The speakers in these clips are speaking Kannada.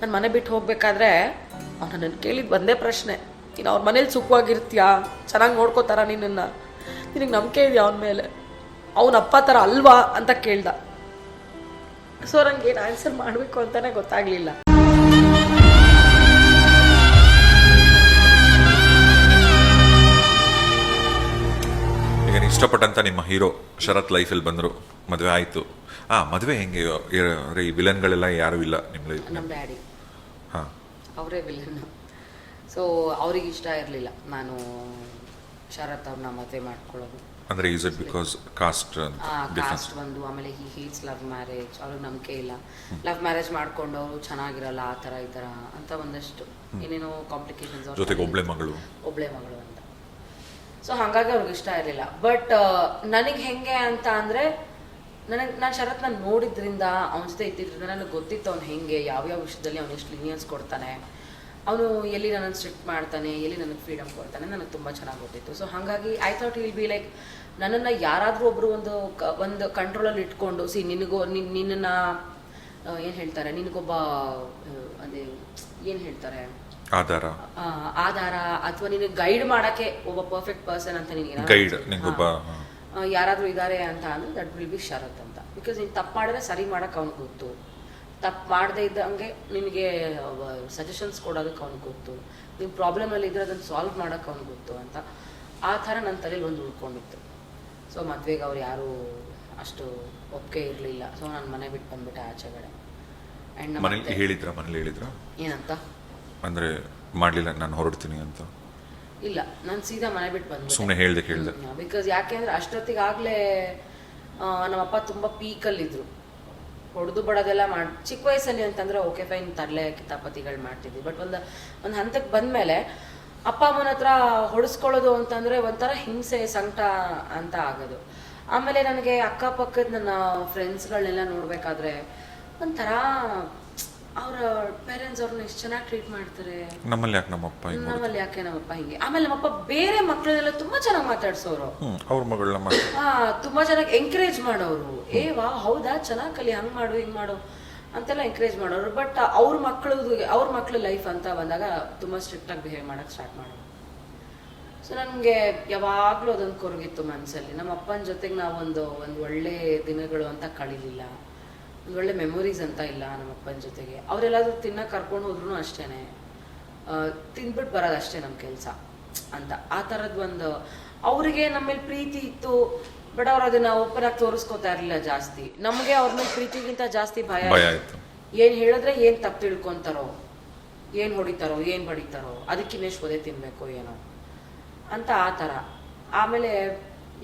ನಾನು ಮನೆ ಬಿಟ್ಟು ಹೋಗ್ಬೇಕಾದ್ರೆ ಅವ್ನು ನನ್ನ ಕೇಳಿದ ಒಂದೇ ಪ್ರಶ್ನೆ. ನೀನು ಅವ್ರ ಮನೇಲಿ ಸುಖವಾಗಿರ್ತೀಯಾ? ಚೆನ್ನಾಗಿ ನೋಡ್ಕೋತಾರ ನಿನ್ನನ್ನು? ನಿನಗೆ ನಂಬಿಕೆ ಇದೆಯಾ ಅವನ ಮೇಲೆ? ಅವನ ಅಪ್ಪ ಥರ ಅಲ್ವಾ ಅಂತ ಕೇಳ್ದ. ಸೊ ನಂಗೆ ಏನು ಆನ್ಸರ್ ಮಾಡಬೇಕು ಅಂತಲೇ ಗೊತ್ತಾಗಲಿಲ್ಲ. ಈಗ ಇಷ್ಟಪಟ್ಟಂತ ನಿಮ್ಮ ಹೀರೋ ಶರತ್ ಲೈಫಲ್ಲಿ ಬಂದರು. ಮದುವೆ ಆಯಿತು. ಆ ಮದುವೆ ಹೆಂಗೆ? ಈ ವಿಲನ್ಗಳೆಲ್ಲ ಯಾರು ಇಲ್ಲ ನಿಮ್ಮ ಲೈಫ್ ನಮ್ಮ ಡ್ಯಾಡಿ. ಅವರೇ ವಿಲನ್ ಸೊ ಅವ್ರಿಗೆ ಇಷ್ಟ ಇರಲಿಲ್ಲ. ನಾನು ಶರತ್ ಅವ್ರನ್ನ ಮದುವೆ ಮಾಡ್ಕೊಳ್ಳೋದು. ಅಂದರೆ is it because caste caste ಬಂದು ಆಮೇಲೆ ಹಿ ಹೇಟ್ಸ್ ಲವ್ ಮ್ಯಾರೇಜ್ ಅವ್ರಿಗೆ ನಂಬಿಕೆ ಇಲ್ಲ. ಲವ್ ಮ್ಯಾರೇಜ್ ಮಾಡ್ಕೊಂಡವರು ಚೆನ್ನಾಗಿರಲ್ಲ ಆ ಥರ ಈ ಥರ ಅಂತ ಒಂದಷ್ಟು ಏನೇನೋ ಕಾಂಪ್ಲಿಕೇಶನ್ಸ್ ಜೊತೆಗೆ ಒಬ್ಳೆ ಮಗಳು. ಒಬ್ಳೆ ಮಗಳು ಅಂತ. ಸೊ ಹಾಗಾಗಿ ಅವ್ರಿಗೆ ಇಷ್ಟ ಇರಲಿಲ್ಲ. ಬಟ್ ನನಗೆ ಹೆಂಗೆ ಅಂತ ಅಂದರೆ ನನಗೆ ನಾನು ಶರತ್ನ ನೋಡಿದ್ರಿಂದ ಅವನ ಜೊತೆ ಇದ್ದಿದ್ರಿಂದ ನನಗೆ ಗೊತ್ತಿತ್ತು ಅವ್ನು ಹೆಂಗೆ ಯಾವ್ಯಾವ ವಿಷಯದಲ್ಲಿ ಅವನು ಎಷ್ಟು ಲಿನಿಯನ್ಸ್ ಕೊಡ್ತಾನೆ. ಅವನು ಎಲ್ಲಿ ನನ್ನನ್ನು ಸ್ಟ್ರಿಕ್ಟ್ ಮಾಡ್ತಾನೆ ಎಲ್ಲಿ ನನಗೆ ಫ್ರೀಡಮ್ ಕೊಡ್ತಾನೆ ನನಗೆ ತುಂಬ ಚೆನ್ನಾಗಿ ಗೊತ್ತಿತ್ತು. ಸೊ ಹಾಗಾಗಿ I thought will be like ನನ್ನನ್ನು ಯಾರಾದರೂ ಒಬ್ಬರು ಒಂದು ಒಂದು ಕಂಟ್ರೋಲಲ್ಲಿ ಇಟ್ಕೊಂಡು ಸಿ ನಿನಗೂ ನಿನ್ನ ನಿನ್ನನ್ನು ಏನು ಹೇಳ್ತಾರೆ ನಿನಗೊಬ್ಬ ಅದೇ ಏನು ಹೇಳ್ತಾರೆ? ಆಧಾರ. ಆಧಾರ ಅಥವಾ ನಿನಗೆ ಗೈಡ್ ಮಾಡಕ್ಕೆ ಒಬ್ಬ ಪರ್ಫೆಕ್ಟ್ ಪರ್ಸನ್ ಅಂತ ನಿನಗೆ ಗೈಡ್ ನಿಂಗೊಬ್ಬ ಯಾರಾದರೂ ಇದ್ದಾರೆ ಅಂತ ಅಂದರೆ ದಟ್ ವಿಲ್ ಬಿ ಶರತ್ ಅಂತ. ಬಿಕಾಸ್ ನೀನು ತಪ್ಪು ಮಾಡಿದ್ರೆ ಸರಿ ಮಾಡಕ್ಕೆ ಅವ್ನಿಗೆ ಗೊತ್ತು. ತಪ್ಪು ಮಾಡದೇ ಇದ್ದಂಗೆ ನಿನಗೆ ಸಜೆಷನ್ಸ್ ಕೊಡೋದಕ್ಕೆ ಅವ್ನಿಗೆ ಗೊತ್ತು. ನೀವು ಪ್ರಾಬ್ಲಮಲ್ಲಿ ಇದ್ದರೆ ಅದನ್ನು ಸಾಲ್ವ್ ಮಾಡೋಕೆ ಅವ್ನಿಗೆ ಗೊತ್ತು ಅಂತ. ಆ ಥರ ನನ್ನ ತಲೆಯಲ್ಲಿ ಒಂದು ಉಳ್ಕೊಂಡಿತ್ತು. ಸೊ ಮದುವೆಗೆ ಅವ್ರು ಯಾರೂ ಅಷ್ಟು ಒಪ್ಪಿಗೆ ಇರಲಿಲ್ಲ. ಸೊ ನಾನು ಮನೆ ಬಿಟ್ಟು ಬಂದ್ಬಿಟ್ಟೆ ಆಚೆಗಡೆ. ಆ್ಯಂಡ್ ನಮ್ಮ ಮನೇಲಿ ಅತ್ತೆ- ಹೇಳಿದ್ರ? ಮನೇಲಿ ಹೇಳಿದ್ರ? ಏನಂತ? ಅಂದರೆ ಮಾಡಲಿಲ್ಲ ನಾನು ಹೊರಡ್ತೀನಿ ಅಂತ. ಇಲ್ಲ ನಾನು ಸೀದಾ ಮನೆ ಬಿಟ್ಟು ಬಂದೆ ಸುಮ್ಮನೆ ಹೇಳ್ದೆ ಕೇಳ್ದೆ. ಬಿಕಾಸ್ ಯಾಕೆಂದ್ರೆ ತುಂಬಾ ನಮ್ಮಪ್ಪ ತುಂಬ ಪೀಕಲ್ಲಿದ್ರು. ಹೊಡೆದು ಬಡದೆಲ್ಲ ಮಾಡಿ ಚಿಕ್ಕ ವಯಸ್ಸಲ್ಲಿ ಅಂತಂದ್ರೆ ಓಕೆ ಫೈನ್ ತರಲೆ ಕಿತಾಪತಿಗಳು ಮಾಡ್ತಿದ್ವಿ. ಬಟ್ ಒಂದು ಒಂದು ಹಂತಕ್ಕೆ ಬಂದಮೇಲೆ ಅಪ್ಪ ಅಮ್ಮನ ಹತ್ರ ಹೊಡೆಸ್ಕೊಳ್ಳೋದು ಅಂತಂದ್ರೆ ಒಂಥರ ಹಿಂಸೆ ಸಂಕಟ ಅಂತ ಆಗೋದು. ಆಮೇಲೆ ನನಗೆ ಅಕ್ಕಪಕ್ಕದ ನನ್ನ ಫ್ರೆಂಡ್ಸ್ಗಳನ್ನೆಲ್ಲ ನೋಡಬೇಕಾದ್ರೆ ಒಂಥರ ಅವರ ಪೇರೆಂಟ್ಸ್ ಅವ್ರನ್ನ ಎಷ್ಟು ಚೆನ್ನಾಗಿ ಟ್ರೀಟ್ ಮಾಡ್ತಾರೆ? ನಮ್ಮಲ್ಲಿ ಯಾಕೆ ನಮ್ಮಪ್ಪ ಹಿಂಗೆ ನಮ್ಮಲ್ಲಿ ಯಾಕೆ ನಮ್ಮಪ್ಪ ಹಿಂಗೆ? ಆಮೇಲೆ ನಮ್ಮಪ್ಪ ಬೇರೆ ಮಕ್ಕಳನ್ನೆಲ್ಲ ತುಂಬಾ ಚೆನ್ನಾಗಿ ಮಾತಾಡ್ಸೋರು. ಅವ್ರ ಮಗಳನ್ನ ಮಾಡಿ ಹಾ ತುಂಬಾ ಚೆನ್ನಾಗಿ ಎಂಕರೇಜ್ ಮಾಡೋರು. ಏ ವಾ ಹೌದಾ? ಚೆನ್ನಾಗಿ ಕಲಿ ಹಂಗ್ ಮಾಡು ಹಿಂಗ್ ಮಾಡು ಅಂತೆಲ್ಲ ಎಂಕರೇಜ್ ಮಾಡೋರು. ಬಟ್ ಅವ್ರ ಮಕ್ಕಳದು ಅವ್ರ ಮಕ್ಳ ಲೈಫ್ ಅಂತ ಬಂದಾಗ ತುಂಬಾ ಸ್ಟ್ರಿಕ್ಟ್ ಆಗಿ ಬಿಹೇವ್ ಮಾಡಕ್ ಸ್ಟಾರ್ಟ್ ಮಾಡೋರು. ಸೊ ನನಗೆ ಯಾವಾಗಲೂ ಅದೊಂದು ಕೊರಗಿತ್ತು ಮನಸ್ಸಲ್ಲಿ ನಮ್ಮ ಅಪ್ಪನ ಜೊತೆಗೆ ನಾವೊಂದು ಒಂದು ಒಳ್ಳೆ ದಿನಗಳು ಅಂತ ಕಳೀಲಿಲ್ಲ. ಒಂದು ಒಳ್ಳೆ ಮೆಮೊರೀಸ್ ಅಂತ ಇಲ್ಲ ನಮ್ಮ ಅಪ್ಪನ ಜೊತೆಗೆ. ಅವರೆಲ್ಲಾದ್ರೂ ತಿನ್ನ ಕರ್ಕೊಂಡು ಹೋದ್ರು ಅಷ್ಟೇ ತಿಂದ್ಬಿಟ್ಟು ಬರೋದು ಅಷ್ಟೇ ನಮ್ಮ ಕೆಲಸ ಅಂತ. ಆ ಥರದ್ದು ಒಂದು ಅವರಿಗೆ ನಮ್ಮ ಮೇಲೆ ಪ್ರೀತಿ ಇತ್ತು. ಬಟ್ ಅವ್ರು ಅದನ್ನ ಓಪನ್ ಆಗಿ ತೋರಿಸ್ಕೋತಾ ಇರಲಿಲ್ಲ ಜಾಸ್ತಿ. ನಮಗೆ ಅವ್ರ ಮೇಲೆ ಪ್ರೀತಿಗಿಂತ ಜಾಸ್ತಿ ಭಯ ಆಯಿತು ಏನ್ ಹೇಳಿದ್ರೆ ಏನು ತಪ್ಪು ತಿಳ್ಕೊಂತಾರೋ ಏನು ಹೊಡಿತಾರೋ ಏನು ಬಡಿತಾರೋ ಅದಕ್ಕಿನ್ನೆಷ್ಟು ಒದೆ ತಿನ್ಬೇಕು ಏನೋ ಅಂತ ಆ ಥರ ಆಮೇಲೆ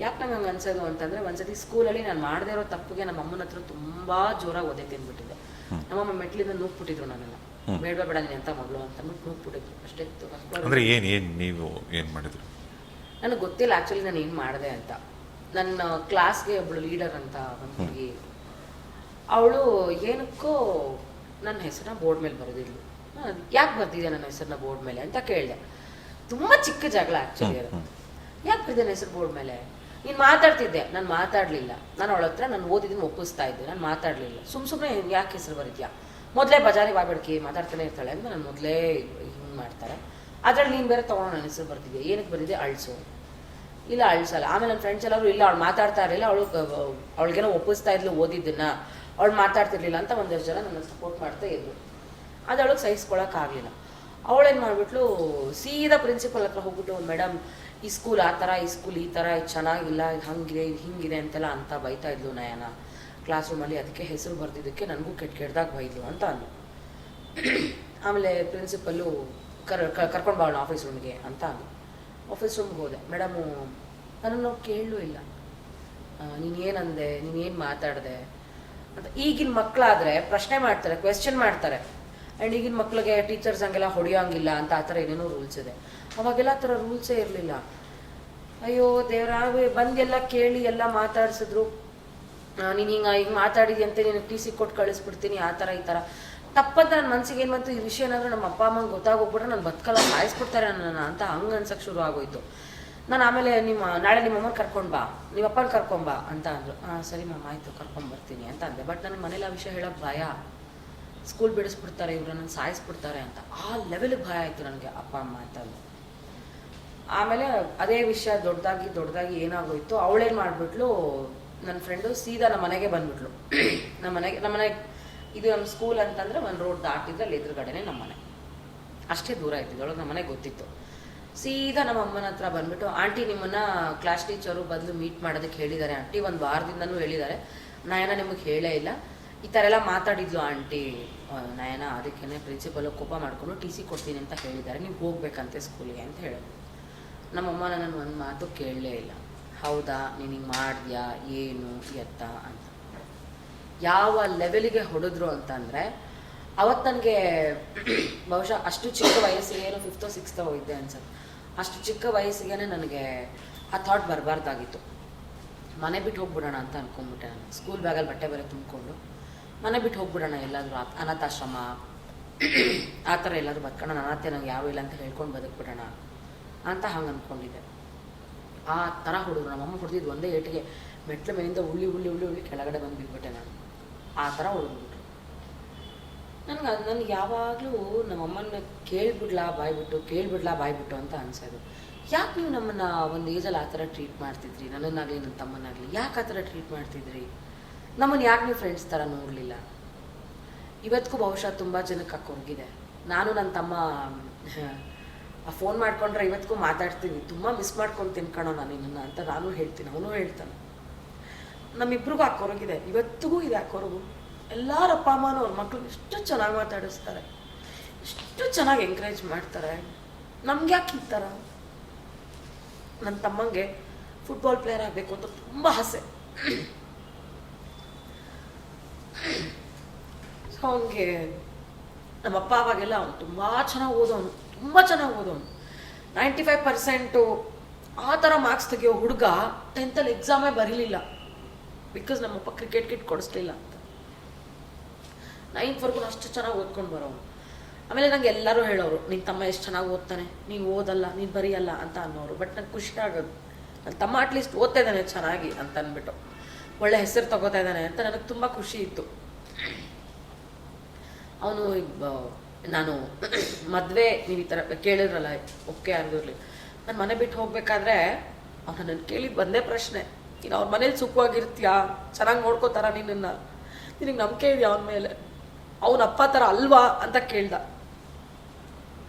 ಯಾಕೆ ನಮಗೆ ಅನ್ಸೋದು ಅಂತಂದ್ರೆ ಒಂದ್ಸತಿ ಸ್ಕೂಲಲ್ಲಿ ನಾನು ಮಾಡದೇ ಇರೋ ತಪ್ಪಿಗೆ ನಮ್ಮ ಅಮ್ಮನ ಹತ್ರ ತುಂಬಾ ಜೋರಾಗಿ ಒದೆ ತಿನ್ಬಿಟ್ಟಿದ್ದೆ ನಮ್ಮಮ್ಮ ಮೆಟ್ಲಿಂದ ನೂಕ್ಬಿಟ್ಟಿದ್ರು ನನ್ನೆಲ್ಲ ಬೇಡ ಬೇಡ ನೀನು ಎಂತ ಮಗಳು ಅಂತ ನೂಕ್ ನೂಕ್ಬಿಟ್ಟಿದ್ರು. ಅಷ್ಟೇ ಅಂದರೆ ಏನು ಏನು ನೀವು ಏನು ಮಾಡಿದ್ರು? ನನಗೆ ಗೊತ್ತಿಲ್ಲ ಆ್ಯಕ್ಚುಲಿ ನಾನು ಏನು ಮಾಡಿದೆ ಅಂತ. ನನ್ನ ಕ್ಲಾಸ್ಗೆ ಒಬ್ಳು ಲೀಡರ್ ಅಂತ ಒಂದು ಹುಡುಗಿ. ಅವಳು ಏನಕ್ಕೋ ನನ್ನ ಹೆಸರನ್ನ ಬೋರ್ಡ್ ಮೇಲೆ ಬರೆದಿದ್ಲು. ಯಾಕೆ ಬರ್ತಿದ್ದೆ ನನ್ನ ಹೆಸರನ್ನ ಬೋರ್ಡ್ ಮೇಲೆ ಅಂತ ಕೇಳಿದೆ. ತುಂಬಾ ಚಿಕ್ಕ ಜಗಳ ಆ್ಯಕ್ಚುಲಿ ಅದು. ಯಾಕೆ ಬರ್ತಿದ್ದೆ ನನ್ನ ಹೆಸರು ಬೋರ್ಡ್ ಮೇಲೆ? ನೀನು ಮಾತಾಡ್ತಿದ್ದೆ. ನಾನು ಮಾತಾಡಲಿಲ್ಲ. ನಾನು ಅವಳ ಹತ್ರ ನಾನು ಓದಿದ್ದನ್ನು ಒಪ್ಪಿಸ್ತಾ ಇದ್ದೆ. ನಾನು ಮಾತಾಡಲಿಲ್ಲ. ಸುಮ್ಮ ಸುಮ್ಮನೆ ಯಾಕೆ ಹೆಸರು ಬರಿದ್ಯಾ? ಮೊದಲೇ ಬಜಾರಿ ಬಾಬೇಡ್ಕಿ ಮಾತಾಡ್ತಾನೆ ಇರ್ತಾಳೆ ಅಂತ ನಾನು ಮೊದಲೇ ಹಿಂಗೆ ಮಾಡ್ತಾರೆ. ಅದ್ರಲ್ಲಿ ನೀನು ಬೇರೆ ತೊಗೊಂಡು ನನ್ನ ಹೆಸರು ಬರ್ತಿದ್ದೆ ಏನಕ್ಕೆ ಬರಿದೆ? ಅಳಿಸು. ಇಲ್ಲ, ಅಳಿಸಲ್ಲ. ಆಮೇಲೆ ನನ್ನ ಫ್ರೆಂಡ್ಸ್ ಎಲ್ಲರೂ, ಇಲ್ಲ, ಅವ್ಳು ಮಾತಾಡ್ತಾ ಇರಲಿಲ್ಲ. ಅವಳು, ಅವಳಿಗೇನೋ ಒಪ್ಪಿಸ್ತಾ ಇದ್ಲು ಓದಿದ್ದನ್ನ. ಅವಳು ಮಾತಾಡ್ತಿರ್ಲಿಲ್ಲ ಅಂತ ಒಂದಷ್ಟು ಜನ ನನ್ನ ಸಪೋರ್ಟ್ ಮಾಡ್ತಾ ಇದ್ರು. ಅದು ಅವಳಿಗೆ ಸಹಿಸ್ಕೊಳಕ್ಕಾಗಲಿಲ್ಲ ಅವಳೇನು ಮಾಡಿಬಿಟ್ಲು, ಸೀದಾ ಪ್ರಿನ್ಸಿಪಲ್ ಹತ್ರ ಹೋಗ್ಬಿಟ್ಟು ಮೇಡಮ್ ಈ ಸ್ಕೂಲ್ ಆ ಥರ ಈ ಸ್ಕೂಲ್ ಈ ಥರ ಇದು ಚೆನ್ನಾಗಿಲ್ಲ, ಇದು ಹಂಗಿದೆ, ಇದು ಹಿಂಗಿದೆ ಅಂತೆಲ್ಲ ಅಂತ ಬೈತಾ ಇದ್ಲು ನಯನ. ಕ್ಲಾಸ್ ರೂಮಲ್ಲಿ ಅದಕ್ಕೆ ಹೆಸರು ಬರ್ದಿದ್ದಕ್ಕೆ ನನಗೂ ಕೆಟ್ಟ ಕೆಟ್ಟದಾಗ ಬೈದ್ಲು ಅಂತ ಅಂದು ಆಮೇಲೆ ಪ್ರಿನ್ಸಿಪಲ್ಲು ಕರ್ ಕರ್ಕೊಂಡು ಬಾಳು ಆಫೀಸ್ ರೂಮ್ಗೆ ಅಂತ ಅಂದು ಆಫೀಸ್ ರೂಮ್ಗೆ ಹೋದೆ. ಮೇಡಮು ನನ್ನನ್ನು ಕೇಳಲೂ ಇಲ್ಲ. ನೀನು ಏನಂದೆ? ನೀನು ಏನು ಮಾತಾಡಿದೆ? ಅಂತ. ಈಗಿನ ಮಕ್ಕಳಾದರೆ ಪ್ರಶ್ನೆ ಮಾಡ್ತಾರೆ ಕ್ವೆಶ್ಚನ್ ಮಾಡ್ತಾರೆ. ಆ್ಯಂಡ್ ಈಗಿನ ಮಕ್ಳಿಗೆ ಟೀಚರ್ಸ್ ಹಂಗೆಲ್ಲ ಹೊಡೆಯೋಂಗಿಲ್ಲ ಅಂತ ಆ ಥರ ಏನೇನೋ ರೂಲ್ಸ್ ಇದೆ. ಅವಾಗೆಲ್ಲ ಆ ಥರ ರೂಲ್ಸೇ ಇರಲಿಲ್ಲ. ಅಯ್ಯೋ ದೇವ್ರ ಬಂದೆಲ್ಲ ಕೇಳಿ ಎಲ್ಲ ಮಾತಾಡಿಸಿದ್ರು. ನೀನು ಹಿಂಗೆ ಹಿಂಗೆ ಮಾತಾಡಿದಿ ಅಂತ ನೀನು ಟಿ ಸಿ ಕೊಟ್ಟು ಕಳಿಸ್ಬಿಡ್ತೀನಿ, ಆ ಥರ ಈ ಥರ. ತಪ್ಪಂತ ನನ್ನ ಮನ್ಸಿಗೆ ಏನು ಬಂತು? ಈ ವಿಷಯ ಏನಾದರೂ ನಮ್ಮ ಅಪ್ಪ, ಅಮ್ಮಂಗೆ ಗೊತ್ತಾಗೋಗ್ಬಿಟ್ರೆ ನಾನು ಬದುಕಲ್ಲ, ಸಾಯಿಸ್ಬಿಡ್ತಾರೆ ನನ್ನ ಅಂತ ಹಂಗೆ ಅನ್ಸಕ್ಕೆ ಶುರು ಆಗೋಯ್ತು. ನಾನು ಆಮೇಲೆ ನಿಮ್ಮ, ನಾಳೆ ನಿಮ್ಮ ಅಮ್ಮನ ಕರ್ಕೊಂಡು ಬಾ, ನಿಮ್ಮ ಅಪ್ಪನ ಕರ್ಕೊಂಬಾ ಅಂತ ಅಂದರು. ಹಾಂ ಸರಿ ಮ್ಯಾಮ್ ಆಯಿತು ಕರ್ಕೊಂಬರ್ತೀನಿ ಅಂತ ಅಂದೆ. ಬಟ್ ನನಗೆ ಮನೇಲಿ ಆ ವಿಷಯ ಹೇಳೋಕ್ಕೆ ಭಯ. ಸ್ಕೂಲ್ ಬಿಡಿಸ್ಬಿಡ್ತಾರೆ ಇವ್ರನ್ನ ಸಾಯಿಸ್ಬಿಡ್ತಾರೆ ಅಂತ. ಆ ಲೆವೆಲ್ಗೆ ಭಯ ಆಯಿತು ನನಗೆ ಅಪ್ಪ, ಅಮ್ಮ ಅಂತಂದು ಆಮೇಲೆ ಅದೇ ವಿಷಯ ದೊಡ್ಡದಾಗಿ ದೊಡ್ಡದಾಗಿ ಏನಾಗೋಯ್ತು, ಅವಳೇನು ಮಾಡಿಬಿಟ್ಲು ನನ್ನ ಫ್ರೆಂಡು ಸೀದಾ ನಮ್ಮ ಮನೆಗೆ ಬಂದ್ಬಿಟ್ಲು. ನಮ್ಮ ಮನೆಗೆ ನಮ್ಮ ಮನೆಗೆ, ಇದು ನಮ್ಮ ಸ್ಕೂಲ್ ಅಂತಂದ್ರೆ ಒಂದು ರೋಡ್ ದಾಟಿದ್ರೆ ಅಲ್ಲಿ ಎದುರುಗಡೆನೆ ನಮ್ಮ ಮನೆ. ಅಷ್ಟೇ ದೂರ ಇದ್ದಿದ್ದು, ಅವಳಿಗೆ ನಮ್ಮ ಮನೆಗೆ ಗೊತ್ತಿತ್ತು. ಸೀದಾ ನಮ್ಮ ಅಮ್ಮನ ಹತ್ರ ಬಂದ್ಬಿಟ್ಟು, ಆಂಟಿ, ನಿಮ್ಮನ್ನ ಕ್ಲಾಸ್ ಟೀಚರು ಬದಲು ಮೀಟ್ ಮಾಡೋದಕ್ಕೆ ಹೇಳಿದ್ದಾರೆ, ಆಂಟಿ, ಒಂದು ವಾರದಿಂದನೂ ಹೇಳಿದ್ದಾರೆ. ನಯನ ನಿಮಗೆ ಹೇಳೇ ಇಲ್ಲ. ಈ ಥರ ಎಲ್ಲ ಮಾತಾಡಿದ್ಲು ಆಂಟಿ ನಯನ ಅದಕ್ಕೇ ಪ್ರಿನ್ಸಿಪಲ್ ಕೋಪ ಮಾಡಿಕೊಂಡು ಟಿ ಸಿ ಕೊಡ್ತೀನಿ ಅಂತ ಹೇಳಿದ್ದಾರೆ, ನೀವು ಹೋಗ್ಬೇಕಂತೆ ಸ್ಕೂಲಿಗೆ ಅಂತ ಹೇಳಿದ್ರು ನಮ್ಮಮ್ಮ ನನ್ನ ಒಂದು ಮಾತು ಕೇಳಲೇ ಇಲ್ಲ. ಹೌದಾ, ನೀನು ಮಾಡಿದ್ಯಾ, ಏನು, ಎತ್ತ ಅಂತ. ಯಾವ ಲೆವೆಲಿಗೆ ಹೊಡೆದ್ರು ಅಂತಂದರೆ ಅವತ್ತು ನನಗೆ ಬಹುಶಃ ಅಷ್ಟು ಚಿಕ್ಕ ವಯಸ್ಸಿಗೆ ಏನು ಫಿಫ್ತೋ ಸಿಕ್ಸ್ತೋ ಹೋಗಿದ್ದೆ ಅನ್ಸುತ್ತೆ. ಅಷ್ಟು ಚಿಕ್ಕ ವಯಸ್ಸಿಗೆ ನನಗೆ ಆ ಥಾಟ್ ಬರಬಾರ್ದಾಗಿತ್ತು. ಮನೆ ಬಿಟ್ಟು ಹೋಗ್ಬಿಡೋಣ ಅಂತ ಅನ್ಕೊಂಡ್ಬಿಟ್ಟೆ ನಾನು. ಸ್ಕೂಲ್ ಬ್ಯಾಗಲ್ಲಿ ಬಟ್ಟೆ ಬರೋ ತುಂಬಿಕೊಂಡು. ಮನೆ ಬಿಟ್ಟು ಹೋಗ್ಬಿಡೋಣ ಎಲ್ಲಾದರೂ ಅನಾಥಾಶ್ರಮ. ಆ ಥರ ಎಲ್ಲಾದರೂ ಬದುಕೋಣ ಅನಾಥೆ ನಂಗೆ ಯಾವ ಇಲ್ಲ ಅಂತ ಹೇಳ್ಕೊಂಡು ಬದುಕ್ಬಿಡೋಣ ಅಂತ ಹಂಗೆ ಅಂದ್ಕೊಂಡಿದ್ದೆ ಆ ಥರ ಹುಡುಗರು, ನಮ್ಮಮ್ಮ ಹೊಡೆದಿದ್ದು ಒಂದೇ ಏಟಿಗೆ ಮೆಟ್ಲ ಮೇಲಿಂದ ಉಳ್ಳಿ ಉಳ್ಳಿ ಉಳ್ಳಿ ಉಳ್ಳಿ ಕೆಳಗಡೆ ಬಂದು ಬಿದ್ಬಿಟ್ಟೆ ನಾನು. ಆ ಥರ ಹೊಡೆದ್ಬಿಟ್ರು ನನಗೆ ನನಗೆ ಯಾವಾಗಲೂ ನಮ್ಮಮ್ಮನ ಕೇಳ್ಬಿಡ್ಲಾ ಬಾಯ್ಬಿಟ್ಟು ಕೇಳ್ಬಿಡ್ಲಾ ಬಾಯ್ಬಿಟ್ಟು ಅಂತ ಅನ್ಸೋದು. ಯಾಕೆ ನೀವು ನಮ್ಮನ್ನ ಒಂದು ಏಜಲ್ಲಿ ಆ ಥರ ಟ್ರೀಟ್ ಮಾಡ್ತಿದ್ರಿ? ನನ್ನನ್ನಾಗಲಿ ನನ್ನ ತಮ್ಮನಾಗಲಿ ಯಾಕೆ ಆ ಥರ ಟ್ರೀಟ್ ಮಾಡ್ತಿದ್ರಿ? ನಮ್ಮನ್ನು ಯಾಕೆ ನೀವು ಫ್ರೆಂಡ್ಸ್ ಥರ ನೋಡಲಿಲ್ಲ? ಇವತ್ತಿಗೂ ಬಹುಶಃ ತುಂಬ ಜನಕ್ಕೆ ಹಾಕೊಂಡಿದೆ ನಾನು ನನ್ನ ತಮ್ಮ ಫೋನ್ ಮಾಡ್ಕೊಂಡ್ರೆ ಇವತ್ತಿಗೂ ಮಾತಾಡ್ತೀನಿ. ತುಂಬ ಮಿಸ್ ಮಾಡ್ಕೊಂಡು ತಿನ್ಕಣೋ ನಾನು ನಿನ್ನನ್ನು ಅಂತ ನಾನು ಹೇಳ್ತೀನಿ, ಅವನು ಹೇಳ್ತಾನೆ. ನಮ್ಮಿಬ್ರಿಗೂ ಕೊರಗಿದೆ ಇವತ್ತಿಗೂ ಇದೆ ಆ ಕೊರಗು ಎಲ್ಲರ ಅಪ್ಪ ಅಮ್ಮನೂ ಅವ್ರ ಮಕ್ಳು ಎಷ್ಟು ಚೆನ್ನಾಗಿ ಮಾತಾಡಿಸ್ತಾರೆ. ಎಷ್ಟು ಚೆನ್ನಾಗಿ ಎಂಕರೇಜ್ ಮಾಡ್ತಾರೆ. ನಮ್ಗೆ ಯಾಕೆ ಈ ನನ್ನ ತಮ್ಮಂಗೆ ಫುಟ್ಬಾಲ್ ಪ್ಲೇಯರ್ ಆಗಬೇಕು ಅಂತ ತುಂಬ ಆಸೆ. ಸೊ ನಮ್ಮ ನಮ್ಮಪ್ಪ ಅವಾಗೆಲ್ಲ ಅವನು ತುಂಬ ಚೆನ್ನಾಗಿ ಓದೋನು, ತುಂಬ ಚೆನ್ನಾಗಿ ಓದೋನು. ನೈಂಟಿ ಫೈವ್ ಪರ್ಸೆಂಟು ಆ ಥರ ಮಾರ್ಕ್ಸ್ ತೆಗಿಯೋ ಹುಡುಗ ಟೆಂತಲ್ಲಿ ಎಕ್ಸಾಮೇ ಬರೀಲಿಲ್ಲ. ಬಿಕಾಸ್ ನಮ್ಮಪ್ಪ ಕ್ರಿಕೆಟ್ ಕಿಟ್ ಕೊಡಿಸ್ಲಿಲ್ಲ ಅಂತ. ನೈನ್ತ್ವರೆಗೂ ಅಷ್ಟು ಚೆನ್ನಾಗಿ ಓದ್ಕೊಂಡು ಬರೋನು ಆಮೇಲೆ ನಂಗೆ ಎಲ್ಲರೂ ಹೇಳೋರು ನಿನ್ನ ತಮ್ಮ ಎಷ್ಟು ಚೆನ್ನಾಗಿ ಓದ್ತಾನೆ? ನೀನು ಓದಲ್ಲ ನೀನು ಬರೆಯಲ್ಲ ಅಂತ ಅನ್ನೋರು. ಬಟ್ ನಂಗೆ ಖುಷಿ ಆಗೋದು ನನ್ನ ತಮ್ಮ ಅಟ್ಲೀಸ್ಟ್ ಓದ್ತಾ ಇದ್ದಾನೆ ಚೆನ್ನಾಗಿ ಅಂತ ಅಂದ್ಬಿಟ್ಟು ಒಳ್ಳೆ ಹೆಸರು ತಗೋತಾ ಇದ್ದಾನೆ ಅಂತ ನನಗೆ ತುಂಬ ಖುಷಿ ಇತ್ತು. ಅವನು ನಾನು ಮದುವೆ, ನೀವು ಈ ಥರ ಕೇಳಿದ್ರಲ್ಲ, ಓಕೆ ಆಗಿರಲಿ. ನಾನು ಮನೆ ಬಿಟ್ಟು ಹೋಗಬೇಕಾದ್ರೆ ಅವನು ನನ್ನ ಕೇಳಿದ್ದು ಒಂದೇ ಪ್ರಶ್ನೆ. ನೀನು ಅವ್ರ ಮನೇಲಿ ಸುಖವಾಗಿರ್ತೀಯಾ? ಚೆನ್ನಾಗಿ ನೋಡ್ಕೋತಾರ ನಿನ್ನನ್ನು? ನಿನಗೆ ನಂಬಿಕೆ ಇದೆಯಾ ಅವನ ಮೇಲೆ? ಅವನ ಅಪ್ಪ ಥರ ಅಲ್ವಾ ಅಂತ ಕೇಳ್ದ.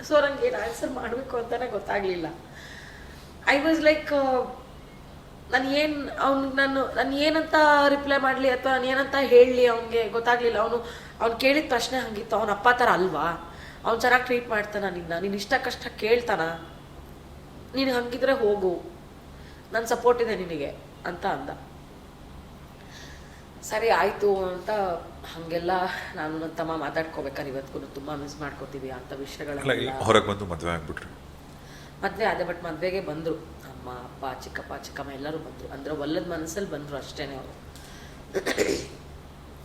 ಸೊ ನನಗೆ ಏನು ಆನ್ಸರ್ ಮಾಡಬೇಕು ಅಂತಲೇ ಗೊತ್ತಾಗಲಿಲ್ಲ. ಐ ವಾಸ್ ಲೈಕ್ ನಾನು ಏನು ಅವ್ನಿಗೆ ನಾನು ನಾನು ಏನಂತ ರಿಪ್ಲೈ ಮಾಡಲಿ ಅಥವಾ ನಾನು ಏನಂತ ಹೇಳಲಿ ಅವನಿಗೆ ಗೊತ್ತಾಗಲಿಲ್ಲ. ಅವನು ಅವ್ನು ಕೇಳಿದ ಪ್ರಶ್ನೆ ಹಂಗಿತ್ತು. ಅವನ ಅಪ್ಪ ಥರ ಅಲ್ವಾ? ಅವ್ನು ಚೆನ್ನಾಗಿ ಟ್ರೀಟ್ ಮಾಡ್ತಾನ ನಿನ್ನ. ನೀನು ಇಷ್ಟ ಕಷ್ಟ ಕೇಳ್ತಾನ. ನೀನು ಹಂಗಿದ್ರೆ ಹೋಗು. ನನ್ನ ಸಪೋರ್ಟ್ ಇದೆ ನಿನಗೆ ಅಂತ ಅಂದ. ಸರಿ ಆಯಿತು ಅಂತ ಹಾಗೆಲ್ಲ ನಾನು ನನ್ನ ತಮ್ಮ ಮಾತಾಡ್ಕೋಬೇಕಾದ್ರೆ ಇವತ್ತಿಗೂ ತುಂಬ ಮಿಸ್ ಮಾಡ್ಕೋತೀವಿ ಅಂತ ವಿಷಯಗಳ ವಿಷಯಗಳೆಲ್ಲ ಹೊರಗೆ ಬಂದು ಮದುವೆ ಆಗ್ಬಿಟ್ರಿ. ಮದುವೆ ಅದೇ ಬಟ್ ಮದುವೆಗೆ ಬಂದರು. ಅಮ್ಮ, ಅಪ್ಪ, ಚಿಕ್ಕಪ್ಪ, ಚಿಕ್ಕಮ್ಮ ಎಲ್ಲರೂ ಬಂದರು. ಅಂದರೆ ಒಲ್ಲದ ಮನಸ್ಸಲ್ಲಿ ಬಂದರು ಅಷ್ಟೇ ಅವರು.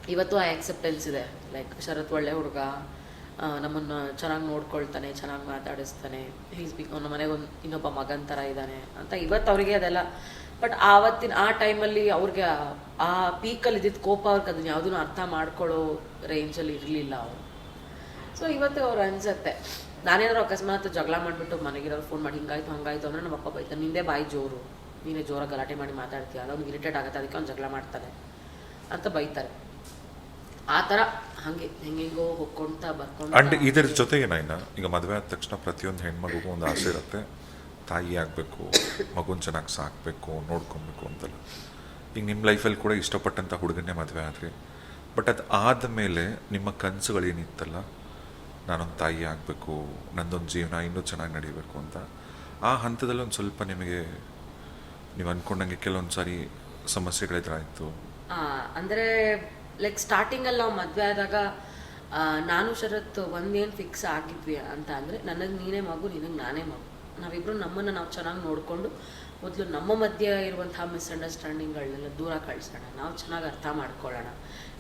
ಇವತ್ತು ಆ ಆಕ್ಸೆಪ್ಟೆನ್ಸ್ ಇದೆ. ಲೈಕ್ ಶರತ್ ಒಳ್ಳೆ ಹುಡುಗ ನಮ್ಮನ್ನು ಚೆನ್ನಾಗಿ ನೋಡ್ಕೊಳ್ತಾನೆ, ಚೆನ್ನಾಗಿ ಮಾತಾಡಿಸ್ತಾನೆ. ಹೀಸ್ ಬಿ ನಮ್ಮ ಮನೆಗೆ ಒಂದು ಇನ್ನೊಬ್ಬ ಮಗನ ಥರ ಇದ್ದಾನೆ ಅಂತ ಇವತ್ತು ಅವರಿಗೆ ಅದೆಲ್ಲ. ಬಟ್ ಆವತ್ತಿನ, ಆ ಟೈಮಲ್ಲಿ ಅವ್ರಿಗೆ ಆ- ಆ ಪೀಕಲ್ಲಿ ಇದ್ದಿದ್ದು ಕೋಪ ಅವ್ರಿಗೆ ಅದನ್ನ ಯಾವುದನ್ನು ಅರ್ಥ ಮಾಡ್ಕೊಳ್ಳೋ ರೇಂಜಲ್ಲಿ ಇರಲಿಲ್ಲ ಅವರು. ಸೊ ಇವತ್ತು ಅವ್ರು ಅನ್ಸತ್ತೆ. ನಾನೇನಾದ್ರು ಅಕಸ್ಮಾತ್ ಜಗಳ ಮಾಡಿಬಿಟ್ಟು ಮನೆಗಿರೋರು ಫೋನ್ ಮಾಡಿ ಹಿಂಗಾಯ್ತು, ಹಂಗಾಯ್ತು ಅಂದ್ರೆ ನಮ್ಮ ಅಪ್ಪ ಬೈತಾನೆ ನಿಂದೇ ಬಾಯಿ ಜೋರು, ನೀನೇ ಜೋರಾಗಿ ಗಲಾಟೆ ಮಾಡಿ ಮಾತಾಡ್ತೀಯ ಅವ್ನಿಗೆ ಇರಿಟೇಟ್ ಆಗುತ್ತೆ, ಅದಕ್ಕೆ ಅವ್ನು ಜಗಳ ಮಾಡ್ತಾನೆ ಅಂತ ಬೈತಾರೆ. ಆ ಥರ ಹಾಗೆ ಹೆಂಗೆಂಗೋ ಹೊಕ್ಕೊಂತ ಅಂಡ್ ಬರ್ಕೊಂಡು ಇದರ ಜೊತೆಗೆ ನಾಯಿನ ಈಗ ಮದುವೆ ಆದ ತಕ್ಷಣ ಪ್ರತಿಯೊಂದು ಹೆಣ್ಮಗುಗೂ ಒಂದು ಆಸೆ ಇರುತ್ತೆ. ತಾಯಿ ಆಗಬೇಕು, ಮಗುನ ಚೆನ್ನಾಗಿ ಸಾಕಬೇಕು, ನೋಡ್ಕೊಬೇಕು ಅಂತೆಲ್ಲ. ಈಗ ನಿಮ್ಮ ಲೈಫಲ್ಲಿ ಕೂಡ ಇಷ್ಟಪಟ್ಟಂಥ ಹುಡುಗನೇ ಮದುವೆ ಆದ್ರಿ. ಬಟ್ ಅದು ಆದ ಮೇಲೆ ನಿಮ್ಮ ಕನಸುಗಳೇನಿತ್ತಲ್ಲ ನಾನೊಂದು ತಾಯಿ ಆಗಬೇಕು ನನ್ನೊಂದು ಜೀವನ, ಇನ್ನೂ ಚೆನ್ನಾಗಿ ನಡೀಬೇಕು ಅಂತ. ಆ ಹಂತದಲ್ಲಿ ಒಂದು ಸ್ವಲ್ಪ ನಿಮಗೆ, ನೀವು ಅಂದ್ಕೊಂಡಂಗೆ ಕೆಲವೊಂದು ಸಾರಿ ಸಮಸ್ಯೆಗಳೆದುರಾಯಿತು. ಅಂದರೆ ಲೈಕ್ ಸ್ಟಾರ್ಟಿಂಗಲ್ಲಿ ನಾವು ಮದುವೆ ಆದಾಗ ನಾನು ಶರತ್ ಒಂದೇನು ಫಿಕ್ಸ್ ಆಗಿದ್ವಿ ಅಂತ ಅಂದರೆ, ನನಗೆ ನೀನೇ ಮಗು, ನಿನಗೆ ನಾನೇ ಮಗು. ನಾವಿಬ್ಬರು ನಮ್ಮನ್ನು ನಾವು ಚೆನ್ನಾಗಿ ನೋಡಿಕೊಂಡು, ಮೊದಲು ನಮ್ಮ ಮಧ್ಯೆ ಇರುವಂತಹ ಮಿಸ್ಅಂಡರ್ಸ್ಟ್ಯಾಂಡಿಂಗ್ಗಳನ್ನೆಲ್ಲ ದೂರ ಕಳಿಸೋಣ ನಾವು ಚೆನ್ನಾಗಿ ಅರ್ಥ ಮಾಡ್ಕೊಳ್ಳೋಣ.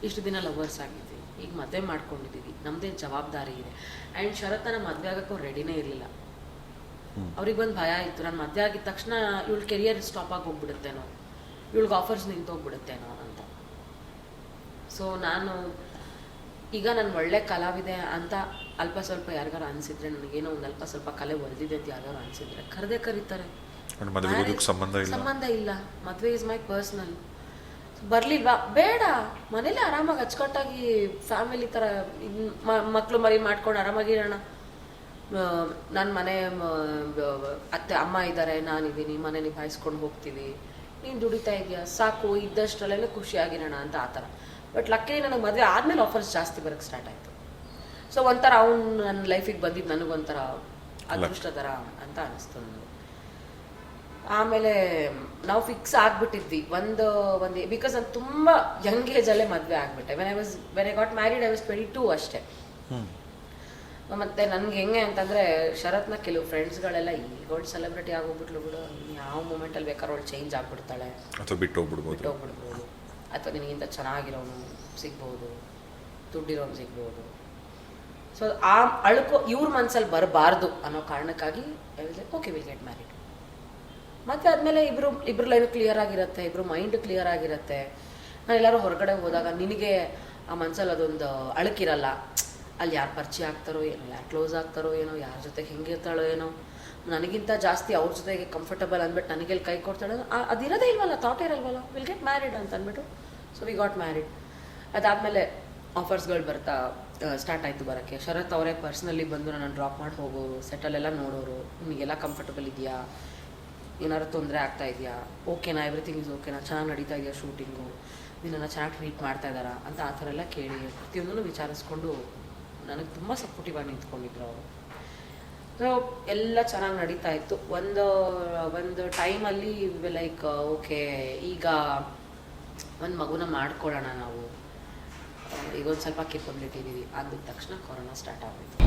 ಇಷ್ಟು ದಿನ ಲವರ್ಸ್ ಆಗಿದ್ವಿ. ಈಗ ಮದುವೆ ಮಾಡ್ಕೊಂಡಿದ್ದೀವಿ ನಮ್ಮದೇ ಜವಾಬ್ದಾರಿ ಇದೆ. ಆ್ಯಂಡ್ ಶರತ್ನ ಮದುವೆ ಆಗೋಕ್ಕೂ ರೆಡಿನೇ ಇರಲಿಲ್ಲ. ಅವ್ರಿಗೆ ಒಂದು ಭಯ ಇತ್ತು ನಾನು ಮದುವೆ ಆಗಿದ ತಕ್ಷಣ ಇವಳ ಕೆರಿಯರ್ ಸ್ಟಾಪ್ ಆಗಿ ಹೋಗ್ಬಿಡುತ್ತೇನೋ ಇವಳಿಗೆ ಆಫರ್ಸ್ ನಿಂತೋಗ್ಬಿಡುತ್ತೇನೋ ಅಂತ. ಸೊ ನಾನು ಈಗ ನಾನು ಒಳ್ಳೆ ಕಲಾವಿದೆ ಅಂತ ಅಲ್ಪ ಸ್ವಲ್ಪ ಯಾರಿಗಾರು ಅನಿಸಿದ್ರೆ ನನಗೇನೋ ಒಂದು ಅಲ್ಪ ಸ್ವಲ್ಪ ಕಲೆ ಒರೆದಿದೆ ಅಂತ ಯಾರಿಗಾರು ಅನಿಸಿದ್ರೆ ಕರೆದೇ ಕರೀತಾರೆ. ಸಂಬಂಧ ಇಲ್ಲ. ಮದುವೆ ಇಸ್ ಮೈ ಪರ್ಸ್ನಲ್ ಬರ್ಲಿಲ್ವಾ? ಬೇಡ. ಮನೇಲಿ ಆರಾಮಾಗಿ ಅಚ್ಚುಕಟ್ಟಾಗಿ ಫ್ಯಾಮಿಲಿ ಥರ ಮಕ್ಕಳು ಮರಿ ಮಾಡ್ಕೊಂಡು ಆರಾಮಾಗಿರೋಣ ನನ್ನ ಮನೆ ಅತ್ತೆ ಅಮ್ಮ ಇದ್ದಾರೆ ನಾನಿದ್ದೀನಿ ಮನೆ ನಿಭಾಯಿಸ್ಕೊಂಡು ಹೋಗ್ತೀವಿ ನೀನು ದುಡಿತಾ ಇದೆಯಾ? ಸಾಕು ಇದ್ದಷ್ಟರಲ್ಲೇ ಖುಷಿಯಾಗಿರೋಣ ಅಂತ ಆ ಥರ. ಬಟ್ ಲಕ್ಕಿ ನನಗೆ ಮದುವೆ ಆದಮೇಲೆ ಆಫರ್ಸ್ ಜಾಸ್ತಿ ಬರೋಕ್ಕೆ ಸ್ಟಾರ್ಟ್ ಆಯಿತು. ಸೊ ಒಂಥರ ಅವ್ನು ನನ್ನ ಲೈಫಿಗೆ ಬಂದಿದ್ದು ನನಗೊಂಥರ ಅದೃಷ್ಟ ಥರ ಅಂತ ಅನಿಸ್ತು ನನಗೆ ಆಮೇಲೆ ನಾವು ಫಿಕ್ಸ್ ಆಗ್ಬಿಟ್ಟಿದ್ವಿ. ಒಂದು ಒಂದು ಬಿಕಾಸ್ ನಾನು ತುಂಬ ಯಂಗ್ ಏಜಲ್ಲೇ ಮದುವೆ ಆಗ್ಬಿಟ್ಟೆ. When I was when I got married I was twenty two ಅಷ್ಟೇ ಮತ್ತೆ ನನ್ಗೆ ಹೆಂಗೆ ಅಂತಂದ್ರೆ ಶರತ್ನ ಕೆಲವು ಫ್ರೆಂಡ್ಸ್ಗಳೆಲ್ಲ ಈಗೋಳು ಸೆಲೆಬ್ರಿಟಿ ಆಗೋಗ್ಬಿಟ್ಲು ಬಿಡು. ಯಾವ ಮೂಮೆಂಟಲ್ಲಿ ಬೇಕಾದ್ರೆ ಅವಳು ಚೇಂಜ್ ಆಗ್ಬಿಡ್ತಾಳೆ. ಅಥವಾ ಬಿಟ್ಟು ಹೋಗ್ಬಿಡ್ಬೋದು. ಬಿಟ್ಟೋಗ್ಬಿಡ್ಬೋದು. ಅಥವಾ ನಿನಗಿಂತ ಚೆನ್ನಾಗಿರೋನು ಸಿಗ್ಬೋದು. ದುಡ್ಡಿರೋನು ಸಿಗ್ಬೋದು. ಸೊ ಆ ಅಳ್ಕೋ ಇವ್ರ ಮನ್ಸಲ್ಲಿ ಬರಬಾರ್ದು ಅನ್ನೋ ಕಾರಣಕ್ಕಾಗಿ ಓಕೆ ವಿಲ್ ಗೆಟ್ ಮ್ಯಾರಿಡ್ ಮತ್ತೆ ಆದಮೇಲೆ ಇಬ್ರು ಇಬ್ರು ಲೈನ್ ಕ್ಲಿಯರ್ ಆಗಿರುತ್ತೆ, ಇಬ್ರು ಮೈಂಡ್ ಕ್ಲಿಯರ್ ಆಗಿರುತ್ತೆ. ನಾನು ಎಲ್ಲರೂ ಹೊರಗಡೆ ಹೋದಾಗ ನಿನಗೆ ಆ ಮನ್ಸಲ್ಲಿ ಅದೊಂದು ಅಳಕಿರಲ್ಲ. ಅಲ್ಲಿ ಯಾರು ಪರಿಚಯ ಆಗ್ತಾರೋ ಏನೋ, ಯಾರು ಕ್ಲೋಸ್ ಆಗ್ತಾರೋ ಏನೋ, ಯಾರ ಜೊತೆಗೆ ಹೆಂಗಿರ್ತಾಳೋ ಏನೋ. ನನಗಿಂತ ಜಾಸ್ತಿ ಅವ್ರ ಜೊತೆಗೆ ಕಂಫರ್ಟಬಲ್ ಅಂದ್ಬಿಟ್ಟು ನನಗೆಲ್ಲಿ ಕೈ ಕೊಡ್ತಾಳೆ ಅದಿರೋದೇ ಇಲ್ವಲ್ಲ ಥಾಟ್ ಇರಲ್ವಲ್ಲ. ವಿಲ್ ಗೆಟ್ ಮ್ಯಾರಿಡ್ ಅಂತ ಅಂದ್ಬಿಟ್ಟು. ಸೊ ವಿ ಗಾಟ್ ಮ್ಯಾರಿಡ್ ಅದಾದಮೇಲೆ ಆಫರ್ಸ್ಗಳು ಬರ್ತಾ ಸ್ಟಾರ್ಟ್ ಆಯಿತು ಬರೋಕ್ಕೆ. ಶರತ್ ಅವರೇ ಪರ್ಸ್ನಲಿ ಬಂದು ನನ್ನ ಡ್ರಾಪ್ ಮಾಡಿ ಹೋಗೋರು ಎಲ್ಲ ನೋಡೋರು. ನಿಮಗೆಲ್ಲ ಕಂಫರ್ಟಬಲ್ ಇದೆಯಾ? ಏನಾದ್ರು ತೊಂದರೆ ಆಗ್ತಾ ಇದೆಯಾ? ಓಕೆನಾ ಎವ್ರಿಥಿಂಗ್ ಇಸ್ ಓಕೆನಾ ಚೆನ್ನಾಗಿ ನಡೀತಾ ಇದೆಯಾ ಶೂಟಿಂಗು ನಿನ್ನನ್ನು ಚೆನ್ನಾಗಿ ಟ್ರೀಟ್ ಮಾಡ್ತಾ ಇದ್ದಾರಾ? ಅಂತ ಆ ಥರ ಎಲ್ಲ ಕೇಳಿ ಪ್ರತಿಯೊಂದನ್ನು ವಿಚಾರಿಸ್ಕೊಂಡು ನನಗೆ ತುಂಬ ಸಪೋರ್ಟಿವ್ ಆಗಿ ನಿಂತ್ಕೊಂಡಿದ್ರು ಅವರು. ಸೊ ಎಲ್ಲ ಚೆನ್ನಾಗಿ ನಡೀತಾ ಇತ್ತು. ಒಂದು ಒಂದು ಟೈಮಲ್ಲಿ ಲೈಕ್ ಓಕೆ ಈಗ ಒಂದು ಮಗುನ ಮಾಡ್ಕೊಳ್ಳೋಣ ನಾವು. ಈಗ ಒಂದು ಸ್ವಲ್ಪ ಕೇಪಬಿಲಿಟಿ ಇದ್ದೀವಿ ಅಂದಿದ ತಕ್ಷಣ ಕೊರೋನಾ ಸ್ಟಾರ್ಟ್ ಆಗೋಯ್ತು